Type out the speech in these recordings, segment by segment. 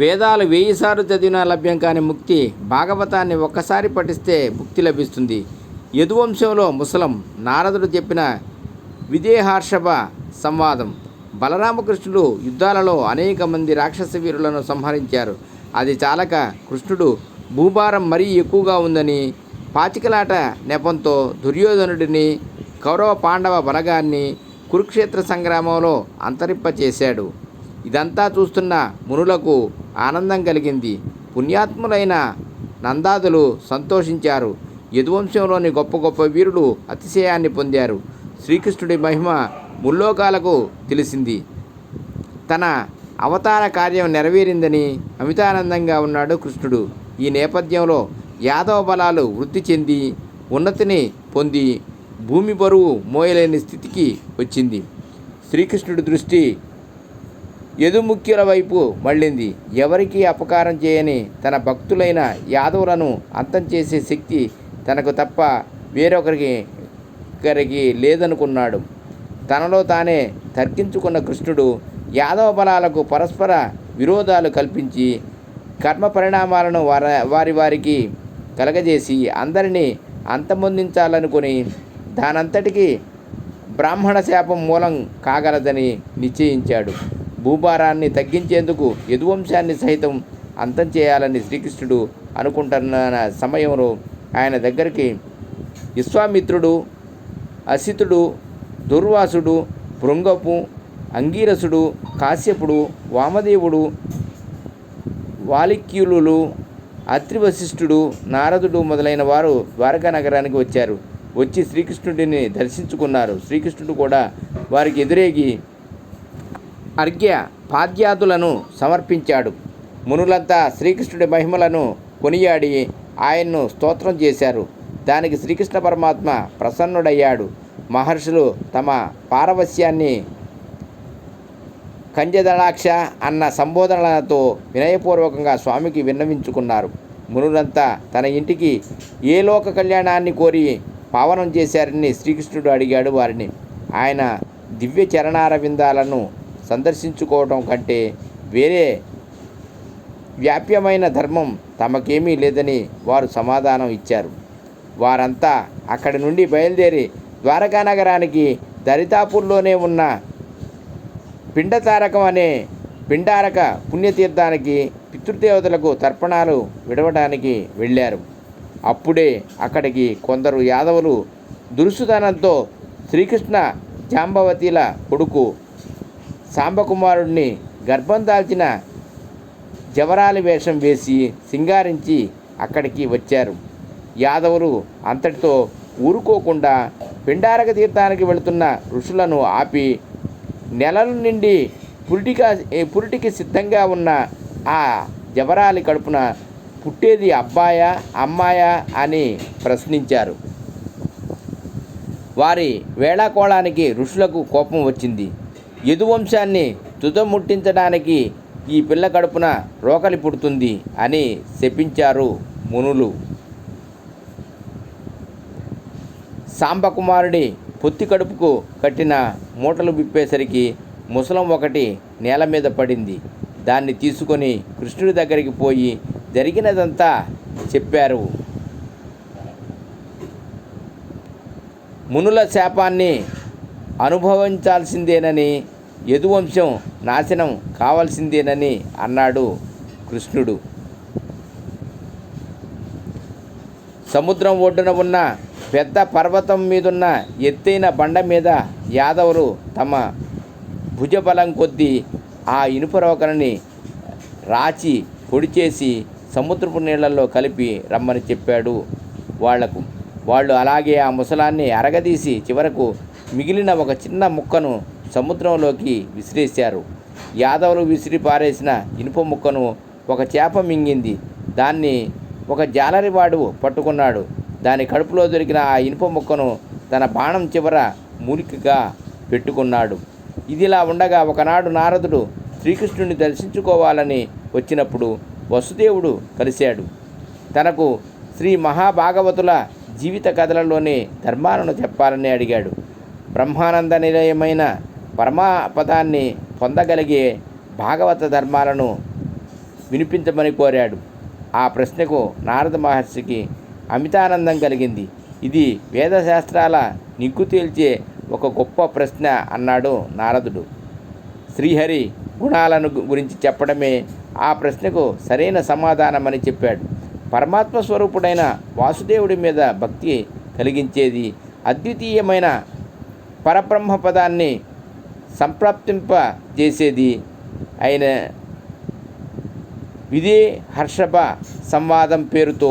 వేదాలు వెయ్యిసార్లు చదివినా లభ్యం కాని ముక్తి భాగవతాన్ని ఒక్కసారి పఠిస్తే ముక్తి లభిస్తుంది. యదువంశంలో ముసలం నారదుడు చెప్పిన విదేహార్షభ సంవాదం. బలరామకృష్ణుడు యుద్ధాలలో అనేక మంది రాక్షస వీరులను సంహరించారు. అది చాలక కృష్ణుడు భూభారం మరీ ఎక్కువగా ఉందని పాచికలాట నెపంతో దుర్యోధనుడిని కౌరవ పాండవ బలగాన్ని కురుక్షేత్ర సంగ్రామంలో అంతరింపచేశాడు. ఇదంతా చూస్తున్న మునులకు ఆనందం కలిగింది. పుణ్యాత్ములైన నందాదులు సంతోషించారు. యదువంశంలోని గొప్ప గొప్ప వీరులు అతిశయాన్ని పొందారు. శ్రీకృష్ణుడి మహిమ ముల్లోకాలకు తెలిసింది. తన అవతార కార్యం నెరవేరిందని అమితానందంగా ఉన్నాడు కృష్ణుడు. ఈ నేపథ్యంలో యాదవ బలాలు వృద్ధి చెంది ఉన్నతిని పొంది భూమి బరువు మోయలేని స్థితికి వచ్చింది. శ్రీకృష్ణుడి దృష్టి యదుముఖ్యుల వైపు మళ్ళింది. ఎవరికీ అపకారం చేయని తన భక్తులైన యాదవులను అంతం చేసే శక్తి తనకు తప్ప వేరొకరికి ఒకరికి లేదనుకున్నాడు. తనలో తానే తర్కించుకున్న కృష్ణుడు యాదవ బలాలకు పరస్పర విరోధాలు కల్పించి కర్మ పరిణామాలను వార వారి వారికి కలగజేసి అందరినీ అంతమొందించాలనుకుని దానంతటికీ బ్రాహ్మణ శాపం మూలం కాగలదని నిశ్చయించాడు. భూభారాన్ని తగ్గించేందుకు యదువంశాన్ని సైతం అంతం చేయాలని శ్రీకృష్ణుడు అనుకుంటున్న సమయంలో ఆయన దగ్గరికి విశ్వామిత్రుడు అసితుడు దుర్వాసుడు భృంగపు అంగీరసుడు కాశ్యపుడు వామదేవుడు వాలిక్యులు అత్రివశిష్ఠుడు నారదుడు మొదలైన వారు ద్వారకా నగరానికి వచ్చారు. వచ్చి శ్రీకృష్ణుడిని దర్శించుకున్నారు. శ్రీకృష్ణుడు కూడా వారికి ఎదురేగి అర్ఘ్య పాద్యాదులను సమర్పించాడు. మునులంతా శ్రీకృష్ణుడి మహిమలను కొనియాడి ఆయన్ను స్తోత్రం చేశారు. దానికి శ్రీకృష్ణ పరమాత్మ ప్రసన్నుడయ్యాడు. మహర్షులు తమ పారవస్యాన్ని కంజదళాక్ష అన్న సంబోధనలతో వినయపూర్వకంగా స్వామికి విన్నవించుకున్నారు. మునులంతా తన ఇంటికి ఏ లోక కళ్యాణాన్ని కోరి పావనం చేశారని శ్రీకృష్ణుడు అడిగాడు వారిని. ఆయన దివ్య చరణారవిందాలను సందర్శించుకోవడం కంటే వేరే వ్యాప్యమైన ధర్మం తమకేమీ లేదని వారు సమాధానం ఇచ్చారు. వారంతా అక్కడి నుండి బయలుదేరి ద్వారకా నగరానికి దరితాపూర్లోనే ఉన్న పిండతారకం అనే పిండారక పుణ్యతీర్థానికి పితృదేవతలకు తర్పణాలు విడవడానికి వెళ్ళారు. అప్పుడే అక్కడికి కొందరు యాదవులు దురుసుదనంతో శ్రీకృష్ణ జాంబవతిల కొడుకు సాంబకుమారుడిని గర్భం దాల్చిన జవరాలి వేషం వేసి సింగారించి అక్కడికి వచ్చారు. యాదవులు అంతటితో ఊరుకోకుండా పిండారక తీర్థానికి వెళుతున్న ఋషులను ఆపి నెలల నుండి పురిటిగా పురిటికి సిద్ధంగా ఉన్న ఆ జవరాలి కడుపున పుట్టేది అబ్బాయా అమ్మాయా అని ప్రశ్నించారు. వారి వేళాకోళానికి ఋషులకు కోపం వచ్చింది. యదువంశాన్ని తుదముట్టించడానికి ఈ పిల్ల కడుపున రోకలి పుడుతుంది అని శపించారు మునులు. సాంబకుమారుడి పొత్తి కడుపుకు కట్టిన మూటలు విప్పేసరికి ముసలం ఒకటి నేల మీద పడింది. దాన్ని తీసుకొని కృష్ణుడి దగ్గరికి పోయి జరిగినదంతా చెప్పారు. మునుల శాపాన్ని అనుభవించాల్సిందేనని యదువంశం నాశనం కావాల్సిందేనని అన్నాడు కృష్ణుడు. సముద్రం ఒడ్డున ఉన్న పెద్ద పర్వతం మీదున్న ఎత్తైన బండ మీద యాదవులు తమ భుజబలం కొద్దీ ఆ ఇనుపరోకలని రాచి పొడి చేసి సముద్రపు నీళ్ళల్లో కలిపి రమ్మని చెప్పాడు. వాళ్ళకు వాళ్ళు అలాగే ఆ ముసలాన్ని అరగదీసి చివరకు మిగిలిన ఒక చిన్న ముక్కను సముద్రంలోకి విసిరేశారు. యాదవులు విసిరి పారేసిన ఇనుప ముక్కను ఒక చేప మింగింది. దాన్ని ఒక జాలరివాడు పట్టుకున్నాడు. దాని కడుపులో దొరికిన ఆ ఇనుప ముక్కను తన బాణం చివర మూలికగా పెట్టుకున్నాడు. ఇదిలా ఉండగా ఒకనాడు నారదుడు శ్రీకృష్ణుని దర్శించుకోవాలని వచ్చినప్పుడు వసుదేవుడు కలిశాడు. తనకు శ్రీ మహాభాగవతుల జీవిత కథలలోని ధర్మాలను చెప్పాలని అడిగాడు. బ్రహ్మానంద నిలయమైన పరమాపదాన్ని పొందగలిగే భాగవత ధర్మాలను వినిపించమని కోరాడు. ఆ ప్రశ్నకు నారద మహర్షికి అమితానందం కలిగింది. ఇది వేదశాస్త్రాల నిగ్గు తేల్చే ఒక గొప్ప ప్రశ్న అన్నాడు నారదుడు. శ్రీహరి గుణాలను గురించి చెప్పడమే ఆ ప్రశ్నకు సరైన సమాధానమని చెప్పాడు. పరమాత్మ స్వరూపుడైన వాసుదేవుడి మీద భక్తి కలిగించేది అద్వితీయమైన పరబ్రహ్మ పదాన్ని సంప్రాప్తింప చేసేది అయిన విదే హర్షభ సంవాదం పేరుతో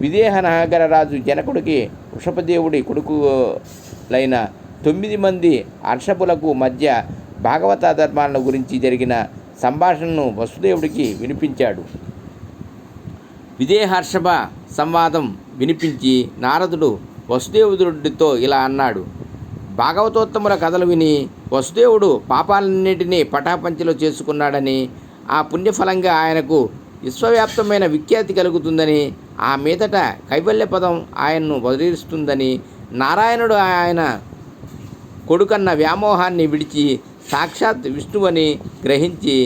విదేహ నాగరరాజు జనకుడికి వృషభదేవుడి కొడుకులైన తొమ్మిది మంది హర్షభులకు మధ్య భాగవత ధర్మాలను గురించి జరిగిన సంభాషణను వసుదేవుడికి వినిపించాడు. విదేహర్షభ సంవాదం వినిపించి నారదుడు వసుదేవుడితో ఇలా అన్నాడు. భాగవతోత్తముల కథలు విని వసుదేవుడు పాపాలన్నింటినీ పటాపంచలో చేసుకున్నాడని ఆ పుణ్యఫలంగా ఆయనకు విశ్వవ్యాప్తమైన విఖ్యాతి కలుగుతుందని ఆ మీదట కైవల్య పదం ఆయన్ను వదిలిస్తుందని నారాయణుడు ఆయన కొడుకన్న వ్యామోహాన్ని విడిచి సాక్షాత్ విష్ణువని గ్రహించి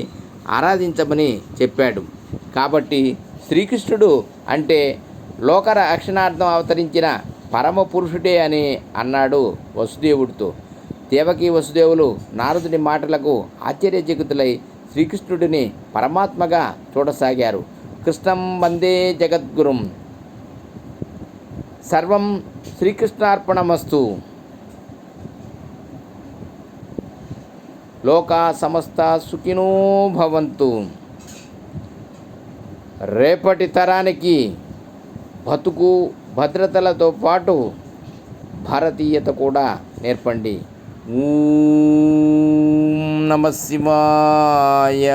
ఆరాధించమని చెప్పాడు. కాబట్టి శ్రీకృష్ణుడు అంటే లోక రక్షణార్థం అవతరించిన పరమ పురుషుడే అని అన్నాడు వసుదేవుడితో. దేవకి వసుదేవులు నారదుని మాటలకు ఆశ్చర్యచకితులై శ్రీకృష్ణుడిని పరమాత్మగా చూడసాగారు. కృష్ణం వందే జగద్గురుం. సర్వం శ్రీకృష్ణార్పణమస్తు. లోకా సమస్త సుఖినో భవంతు. రేపటి తరానికి బతుకు భద్రతలతో పాటు భారతీయత కూడా నేర్పండి. ఊ నమ శివాయ.